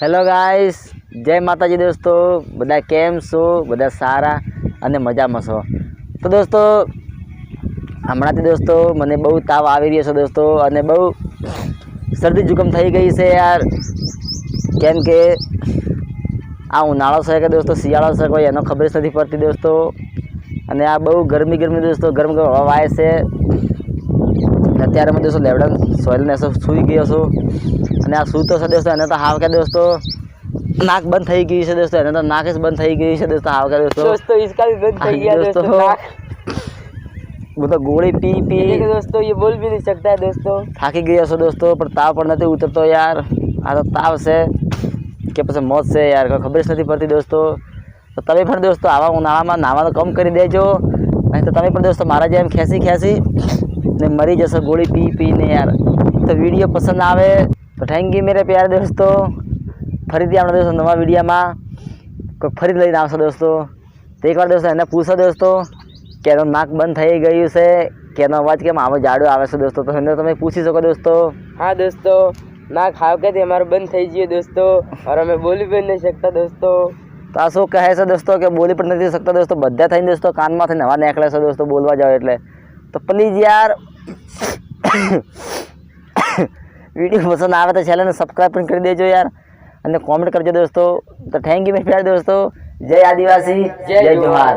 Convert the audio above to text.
Hello guys જય માતાજી દોસ્તો. બધા કેમ છો? બધા સારા અને મજામાં છો. તો દોસ્તો, હમણાંથી દોસ્તો મને બહુ તાવ આવી રહ્યો છે દોસ્તો અને બહુ શરદી જુકમ થઈ ગઈ છે યાર. કેમ કે આ ઉનાળો છે કે દોસ્તો, શિયાળો છે કોઈ, એનો ખબર જ નથી પડતી દોસ્તો. અને આ બહુ ગરમી ગરમી દોસ્તો, ગરમ ગરમ હવા આવે છે. અને અત્યારે હું દોસ્તો લેબડન સોઇલને સૂઈ ગયો છું. અને આ સૂતો છે દોસ્તો એને તો હાવ કે દોસ્તો નાક બંધ થઈ ગઈ છે દોસ્તો એને તો નાક જ બંધ થઈ ગઈ છે દોસ્તો હાવ કે દોસ્તો. દોસ્તો ઇસકા બંધ થઈ ગયા દોસ્તો હું તો ગોળી પી પી. દોસ્તો એ બોલ બી નહીં શકતા દોસ્તો. થાકી ગયો છો દોસ્તો પણ તાવ પણ નથી ઉતરતો યાર. આ તો તાવ છે કે પછી મોત છે યાર ખબર જ નથી પડતી દોસ્તો. તો તમે પણ દોસ્તો આવા હું ઉનાળામાં નાવાનું કમ કરી દેજો. નહીં તો તમે પણ દોસ્તો મારા જેમ ખેંચી ખેંચી ને મરી જશો ગોળી પી પીને યાર તો વિડીયો પસંદ આવે તો થેન્ક યુ મેરે પ્યાર દોસ્તો ફરીથી આપણે દોસ્તો નવા વિડીયોમાં કોઈક ફરી લઈને આવશો દોસ્તો તો એકવાર દોસ્તો એને પૂછો દોસ્તો કે એનું નાક બંધ થઈ ગયું છે કે એનો અવાજ કેમ આવો જાડો આવે છે દોસ્તો તો એને તમે પૂછી શકો દોસ્તો हाँ दोस्तों नाक हाव कहते हमारा बंद થઈ ગયો दोस्तों और हमें बोली भी नहीं सकता दोस्तों તો આ શું કહે છે દોસ્તો કે બોલી પણ નથી શકતા દોસ્તો બધા થઈને દોસ્તો કાનમાંથી નવા નીકળે છે દોસ્તો બોલવા જાવ એટલે તો પ્લીઝ યાર વીડિયો પસંદ આવે તો ચેનલને સબસ્ક્રાઈબ પણ કરી દેજો યાર. અને કોમેન્ટ કરજો દોસ્તો. તો થેન્ક યુ મેં પ્યાર દોસ્તો. જય આદિવાસી જય. જોહાર